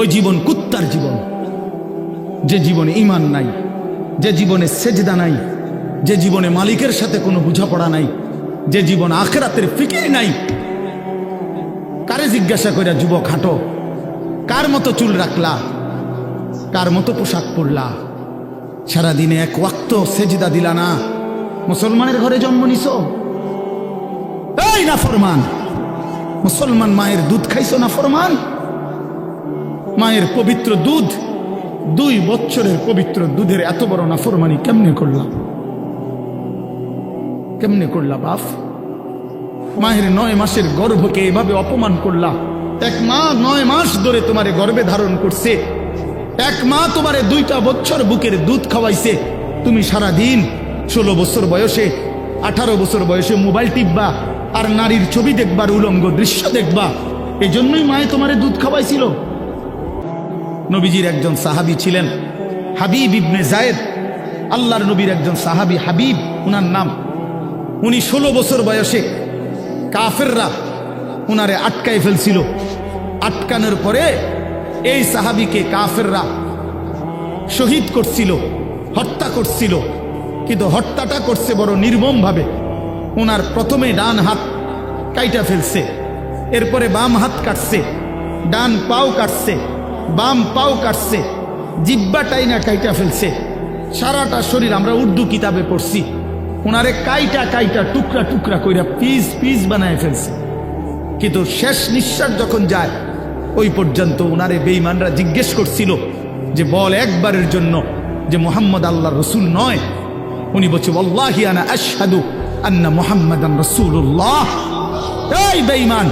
ওই জীবন, কুত্তার জীবন। যে জীবনে ইমান নাই, যে জীবনে সেজদা নাই, যে জীবনে মালিকের সাথে কোনো বোঝাপড়া নাই, যে জীবন আখেরাতের ফিকির নাই, কারে জিজ্ঞাসা করিয়া যুবক হাঁটো? কার মতো চুল রাখলা? কার মতো পোশাক পরলা? সারাদিনে এক ওয়াক্ত সেজদা দিলা না? মুসলমানের ঘরে জন্ম নিছ? এই না ফরমান মুসলমান মায়ের দুধ খাইছো না ফরমান মায়ের পবিত্র দুধ, দুই বছরের পবিত্র দুধের এত বড় না ফরমানি কেমনে করলাম? কেমনে করলা বাপ? মায়ের নয় মাসের গর্ভকে এভাবে অপমান করলা। এক মা নয় মাস ধরে তোমারে গর্ভে ধারণ করছে। এক মা তোমারে দুইটা বছর বুকের দুধ খাওয়াইছে। তুমি সারা দিন ষোলো বছর বয়সে, আঠারো বছর বয়সে মোবাইল টিপবা আর নারীর ছবি দেখবার উলঙ্গ দৃশ্য দেখবা। এই জন্যই মায়ে তোমারে দুধ খাওয়াইছিল। নবীজির একজন সাহাবী ছিলেন হাবিব ইবনে জায়েদ। আল্লাহর নবীর একজন সাহাবী হাবিব, উনার নাম। উনি ষোলো বছর বয়সে কাফেররা উনারে আটকায় ফেলছিল। আটকানোর পরে এই সাহাবিকে কাফেররা শহীদ করছিল, হত্যা করছিল। কিন্তু হত্যাটা করছে বড় নির্মমভাবে। ওনার প্রথমে ডান হাত কাইটা ফেলছে, এরপরে বাম হাত কাটছে, ডান পাও কাটছে। বাম পাও কাটছে, জিব্বা টাইনা কাইটা ফেলছে। সারাটা শরীর আমরা উর্দু কিতাবে পড়ছি। ওনারে কাইটা কাইটা টুকরা টুকরা কইরা পিস পিস বানায় ফেলছে। কিন্তু শেষ নিঃশ্বাস যখন যায়, ওই পর্যন্ত ওনারে বেঈমানরা জিজ্ঞেস করছিল যে, বল একবারের জন্য যে মোহাম্মদ আল্লাহ রসুল নয়। উনি বলছে আল্লাহি আনা আন্না মোহাম্মদান রসুল্লাহ এই বেঈমান,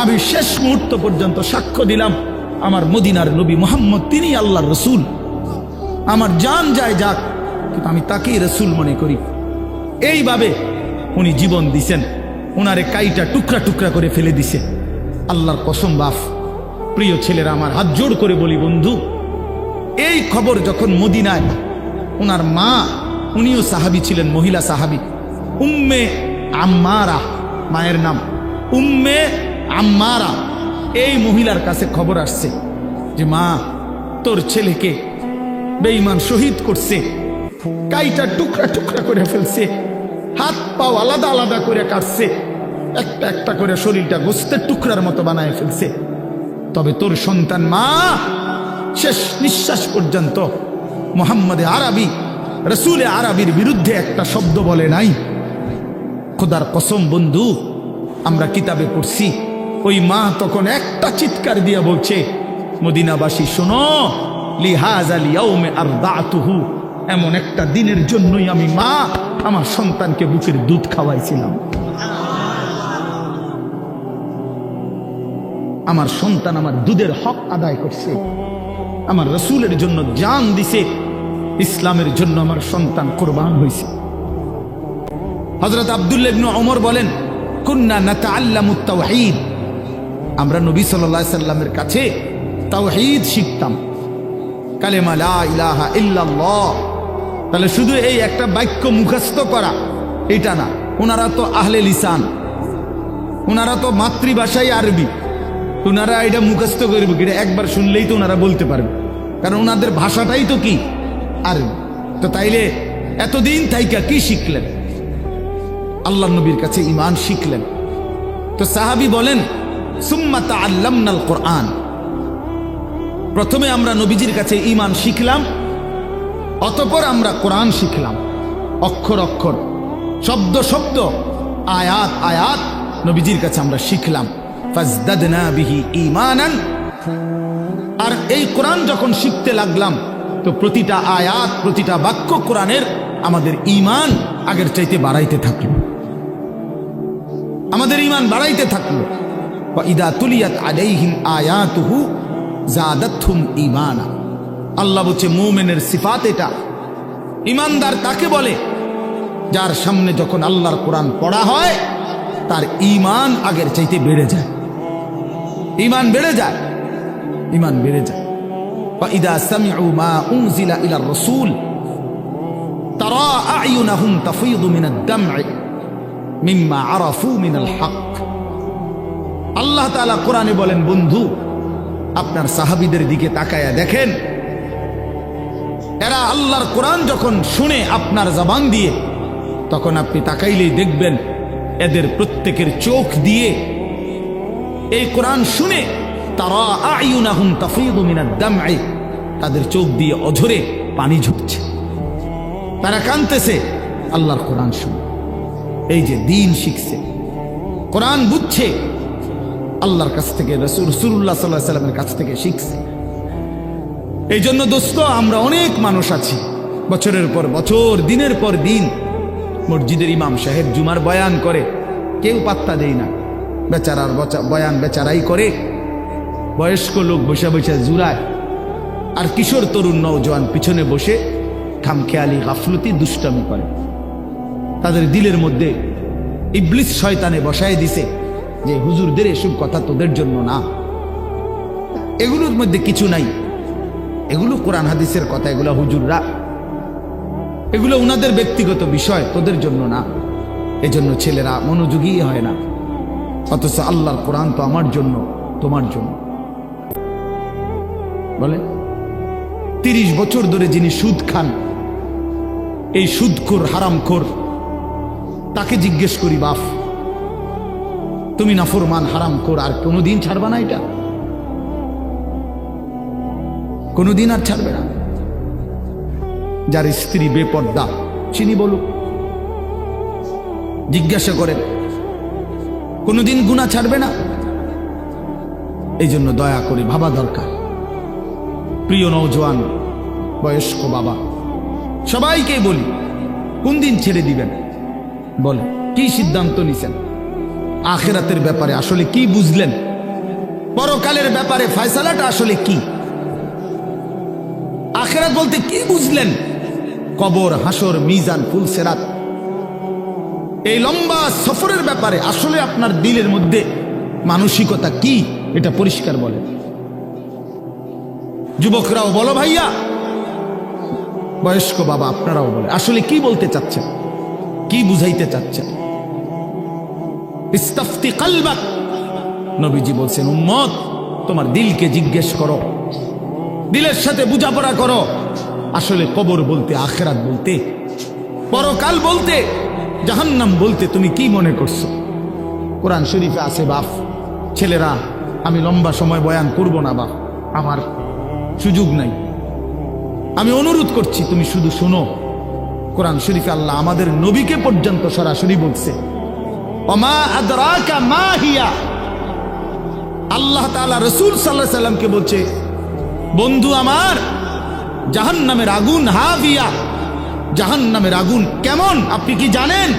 আমি শেষ মুহূর্ত পর্যন্ত সাক্ষ্য দিলাম। আমার মদিনার নবী মোহাম্মদ, তিনি আল্লাহর রসুল। আমার জান যায় যাক, কিন্তু আমি তাকেই রসুল মনে করি। এইভাবে উনি জীবন দিছেন। ওনারে কাইটা টুকরা টুকরা করে ফেলে দিছে। আল্লাহর কসম বাফ প্রিয় ছেলেরা, আমার হাত জোড় করে বলি বন্ধু, এই খবর যখন মদিনায় ওনার মা, উনিও সাহাবি ছিলেন, মহিলা সাহাবি, উম্মে আম্মারা, মায়ের নাম, উম্মে আম্মারা এই মহিলার কাছে খবর আসছে যে মা, তোর ছেলেকে বেঈমান শহীদ করছে। কাইটা টুকরা টুকরা করে ফেলছে। হাত পাও আলাদা আলাদা করে কাটছে। একটা একটা করে শরীরটা গোস্তের টুকরার মতো বানায় ফেলছে। তবে তোর সন্তান মা, শেষ নিঃশ্বাস পর্যন্ত মোহাম্মদে আরবি, রসুলে আরবির বিরুদ্ধে একটা শব্দ বলে নাই। খোদার কসম বন্ধু, আমরা কিতাবে পড়ছি ওই মা তখন একটা চিৎকার দিয়ে বলছে, মদিনাবাসী, শোনো, লিহাজ আলী আর দাতুহু এমন একটা দিনের জন্যই আমি মা আমার সন্তানকে বুকের দুধ খাওয়াইছিলাম। আমার সন্তান আমার দুধের হক আদায় করছে। আমার রসুলের জন্য জান দিছে। ইসলামের জন্য আমার সন্তান কোরবান হয়েছে হজরত আবদুল্লাহ ইবনে ওমর বলেন, কুন্না নাতাআল্লামু তাওহীদ। আমরা নবী আলাইহি সাল্লামের কাছে তাওহীদ শিখতাম। কালেমা ইলাহা ইল্লাল্লাহ। তাহলে শুধু এই একটা বাক্য মুখস্থ করা, এটা না। ওনারা তো আহলে লিসান। ওনারা তো মাতৃভাষাই আরবি। ওনারা এটা মুখস্থ করবে, এটা একবার শুনলেই তো ওনারা বলতে পারবে। কারণ ওনাদের ভাষাটাই তো কি? আরবি। তো তাইলে এতদিন তাইকা কি শিখলেন? আল্লাহ নবীর কাছে ইমান শিখলেন। তো সাহাবি বলেন সুম্মাতা কোরআন। প্রথমে আমরা নবীজির কাছে ইমান শিখলাম, অতপর আমরা কোরআন শিখলাম। অক্ষর অক্ষর, শব্দ শব্দ, আয়াত আয়াত নবীজির কাছে আমরা শিখলাম। বিহি ঈমানান। আর এই কোরআন যখন শিখতে লাগলাম, তো প্রতিটা আয়াত, প্রতিটা বাক্য কোরআনের আমাদের ঈমান আগের চাইতে বাড়াইতে থাকল। আমাদের ঈমান বাড়াইতে থাকল। ইদা তুলিয়াত আলাইহিম আয়াতুহু জাদাতহুম ইমানা আল্লাহ বলছে, মোমেনের সিফাত এটা। ইমানদার তাকে বলে, যার সামনে যখন আল্লাহর কোরআন পড়া হয়, তার ইমান আগের চাইতে বেড়ে যায়। ইমান বেড়ে যায় ইমান বেড়ে যায়। বা ইদা সামিউ মা উনজিলা ইলা রসুল তারা আয়ুনাহুম তাফিদু মিনাদ দাম'i মিম্মা আরাফু মিনাল হক আল্লাহ তাআলা কোরআনে বলেন, বন্ধু, আপনার সাহাবিদের দিকে তাকায়া দেখেন। এরা আল্লাহর কোরআন যখন শুনে আপনার জবান দিয়ে, তখন আপনি তাকাইলেই দেখবেন, এদের প্রত্যেকের চোখ দিয়ে এই কোরআন শুনে, তারা দামঈ, তাদের চোখ দিয়ে অঝরে পানি ঝুঁকছে তারা কানতেছে আল্লাহর কোরআন শুনে। এই যে দিন শিখছে, কোরআন বুঝছে আল্লাহর কাছ থেকে, রসুল রসুল্লাহ সাল্লাহ সাল্লামের কাছ থেকে শিখছে। এই জন্য দোস্ত, আমরা অনেক মানুষ আছি। বছরের পর বছর, দিনের পর দিন মসজিদের ইমাম সাহেব জুমার বয়ান করে। কেউ পাত্তা দেয় না। বেচারার বয়ান বেচারাই করে। বয়স্ক লোক বসে বসে জুড়ায়। আর কিশোর তরুণ নৌজওয়ান পিছনে বসে খামখেয়ালি, গাফলতি, দুষ্টামি করে। তাদের দিলের মধ্যে ইবলিস শয়তানে বসায় দিছে। যে হুজুরদের এসব কথা তোদের জন্য না। এগুলোর মধ্যে কিছু নাই। এগুলো কোরআন হাদিসের কথা, এগুলো হুজুররা। এগুলো ওনাদের ব্যক্তিগত বিষয়, তোদের জন্য না। এজন্য ছেলেরা মনোযোগী হয় না। অথচ আল্লাহর কোরআন তো আমার জন্য, তোমার জন্য। বলে তিরিশ বছর ধরে যিনি সুদ খান, এই সুদখোর, হারামখোর, তাকে জিজ্ঞেস করি বাফ তুমি নাফরমান কর আর কোনোদিন ছাড়বা না এটা। কোনোদিন আর ছাড়বে না। যার স্ত্রী বেপর্দা, চিনি বলুক, জিজ্ঞাসা করেন, কোনোদিন গুণা ছাড়বে না? এই জন্য দয়া করে ভাবা দরকার। প্রিয় নৌজওয়ান বয়স্ক বাবা সবাইকে বলি, কোন দিন ছেড়ে দিবেন? বলে, কি সিদ্ধান্ত নিছেন? আখেরাতের ব্যাপারে আসলে কি বুঝলেন? পরকালের ব্যাপারে ফয়সালাটা আসলে কি? আখেরাত বলতে কি বুঝলেন? কবর, হাসর, মিজান, ফুল, সেরাত। এই লম্বা সফরের ব্যাপারে আসলে আপনার দিলের মধ্যে মানসিকতা কি? এটা পরিষ্কার বলে যুবকরাও বলো ভাইয়া। বয়স্ক বাবা আপনারাও বলে আসলে কি বলতে চাচ্ছেন? কি বুঝাইতে চাচ্ছেন? ইস্তাফতি কালবাক। নবীজি বলছেন, উম্মত, তোমার দিলকে জিজ্ঞেস করো। দিলের সাথে বুঝাপড়া করো। আসলে কবর বলতে, আখেরাত বলতে, পরকাল বলতে, জাহান্নাম বলতে তুমি কি মনে করছ? কোরআন শরীফে আছে, বাপ, ছেলেরা, আমি লম্বা সময় বয়ান করব না, বাপ, আমার সুযোগ নাই। আমি অনুরোধ করছি, তুমি শুধু শোনো। কোরআন শরীফে আল্লাহ আমাদের নবীকে পর্যন্ত সরাসরি বলছে অমা আদরাকা মা হিয়া। আল্লাহ রসুল সাল্লাহ সাল্লামকে বলছে, বন্ধু আমার জাহান নামের আগুন হাভিয়া। জাহান নামের আগুন কেমন, আপনি কি জানেন?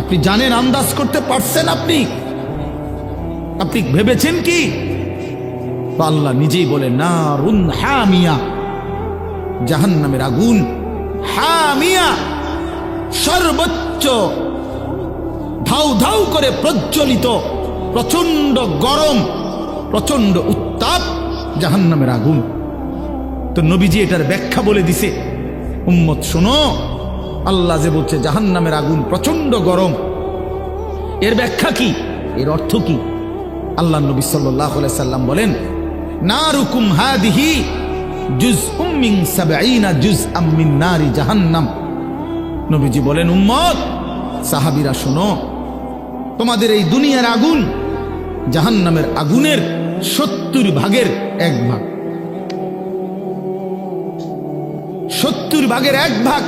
আপনি জানেন আন্দাজ করতে পারছেন আপনি? আপনি ভেবেছেন কি? আল্লাহ নিজেই বলে না রুন হামিয়া। জাহান নামের আগুন হামিয়া। সর্বোচ্চ ধাউ ধাউ করে প্রজ্বলিত প্রচণ্ড গরম প্রচণ্ড উত্তাপ জাহান্নামের আগুন। তো নবীজি এটার ব্যাখ্যা বলে দিছে, উম্মত শোনো, আল্লাহ যে বলছে জাহান্নামের আগুন প্রচণ্ড গরম। এর ব্যাখ্যা কি? এর অর্থ কি? আল্লাহ নবী সাল্লাহ সাল্লাম বলেন না রুকুম হাদিহি জুজ উম্মিং সাবাইনা জুজ আম্মিন নারি জাহান্নাম। নবীজি বলেন, উম্মত, সাহাবিরা শোনো তোমাদের এই দুনিয়ার আগুন জাহান্নামের আগুনের সত্তর ভাগের এক ভাগ। সত্তর ভাগের এক ভাগ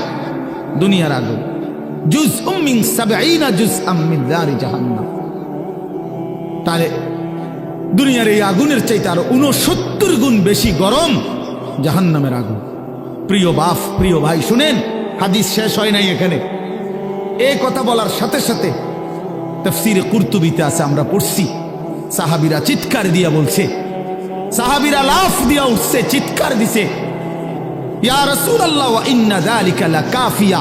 দুনিয়ার আগুন। জুজ উম্মিং সাবাইনা জুজ নারি জাহান্নাম। তাহলে দুনিয়ার এই আগুনের চাইতে আরও উনসত্তর গুণ বেশি গরম জাহান্নামের আগুন। প্রিয় বাপ, প্রিয় ভাই, শুনেন, হাদিস শেষ হয় নাই এখানে। এই কথা বলার সাথে সাথে তফসিরে কুর্তুবিতে আছে, আমরা পড়ছি। সাহাবিরা চিৎকার দিয়া বলছে, সাহাবিরা লাফ দিয়া উঠছে, চিৎকার দিছে। ইয়া রাসূলুল্লাহ, ওয়া ইন্না লাকাফিয়া।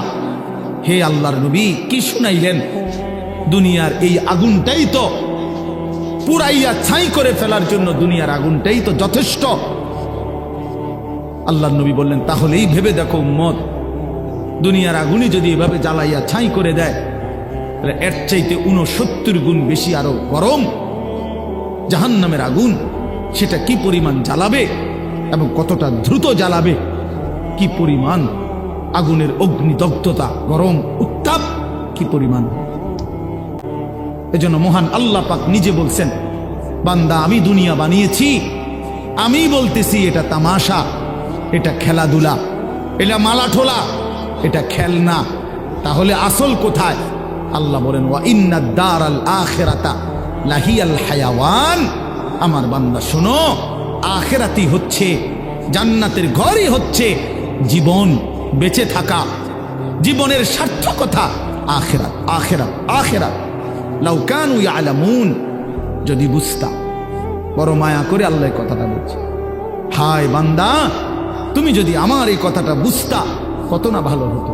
হে আল্লাহর নবী, কি শুনাইলেন? দুনিয়ার এই আগুনটাই তো পুরাইয়া ছাই করে ফেলার জন্য দুনিয়ার আগুনটাই তো যথেষ্ট। আল্লাহ নবী বললেন, তাহলেই ভেবে দেখো উম্মত, দুনিয়ার আগুনই যদি এভাবে জ্বালাইয়া ছাই করে দেয় এর চাইতে উনসত্তর গুণ বেশি আরও গরম জাহান্নামের আগুন, সেটা কি পরিমাণ জ্বালাবে এবং কতটা দ্রুত জ্বালাবে? কি পরিমাণ আগুনের অগ্নিদগ্ধতা, গরম, উত্তাপ, কি পরিমাণ? এজন্য মহান আল্লাহ পাক নিজে বলছেন, বান্দা, আমি দুনিয়া বানিয়েছি আমি বলতেছি, এটা তামাশা, এটা খেলাধুলা, এটা মালা ঠোলা এটা খেলনা, তাহলে আসল কোথায়? আল্লাহ বলেন, ওয়া ইন্না দার আল আখেরাতা লাহিয়াল হায়াওয়ান। আমার বান্দা, শোনো আখেরাতি হচ্ছে, জান্নাতের ঘরই হচ্ছে জীবন বেঁচে থাকা, জীবনের সার্থকতা আখেরাত আখেরাত আখেরাত। লাউকানু ইয়ালামুন, যদি বুঝতা বড় মায়া করে আল্লাহ কথাটা বলছে। হায় বান্দা, তুমি যদি আমার এই কথাটা বুঝতা, কত না ভালো হতো।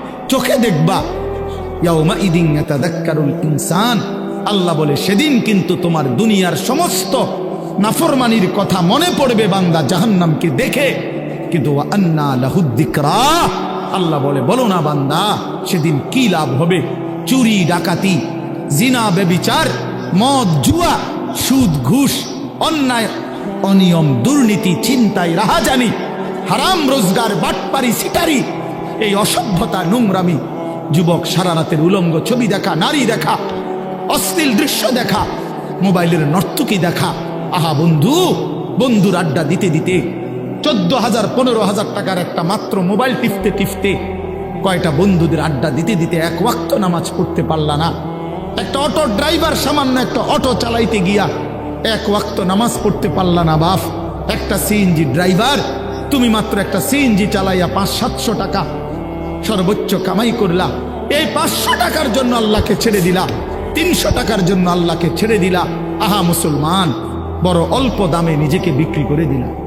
চোখে দেখবা। ইনসান। আল্লাহ বলে, সেদিন কিন্তু তোমার দুনিয়ার সমস্ত নাফরমানির কথা মনে পড়বে বান্দা জাহান্নামকে দেখে। কিন্তু আন্না লাহুদ্দিকরা। আল্লাহ বলে, বলো না বান্দা, সেদিন কি লাভ হবে? চুরি, ডাকাতি, জিনা বেবিচার মদ, জুয়া, সুদ, ঘুষ, অন্যায়, অনিয়ম, দুর্নীতি চিন্তায় রাহাজানি, হারাম, রোজগার, বাটপারি, সিটারি এই অসভ্যতা নোংরামি। যুবক সারা রাতের উলঙ্গ ছবি দেখা, নারী দেখা, অশ্লীল দৃশ্য দেখা, মোবাইলের নর্তকী দেখা। আহা বন্ধু, বন্ধুর আড্ডা দিতে দিতে চোদ্দ হাজার, পনেরো হাজার টাকার একটা মাত্র মোবাইল টিপতে টিপতে কয়টা বন্ধুদের আড্ডা দিতে দিতে এক ওয়াক্ত নামাজ পড়তে পারলা না। একটা অটো ড্রাইভার সামান্য একটা অটো চালাইতে গিয়া এক ওয়াক্ত নামাজ পড়তে পারলা না বাফ একটা সিএনজি ড্রাইভার, তুমি মাত্র একটা সিএনজি চালাইয়া পাঁচ সাতশো টাকা সর্বোচ্চ কামাই করলা। এই পাঁচশো টাকার জন্য আল্লাহকে ছেড়ে দিলা। তিনশো টাকার জন্য আল্লাহকে ছেড়ে দিলা। আহা মুসলমান, বড় অল্প দামে নিজেকে বিক্রি করে দিলা।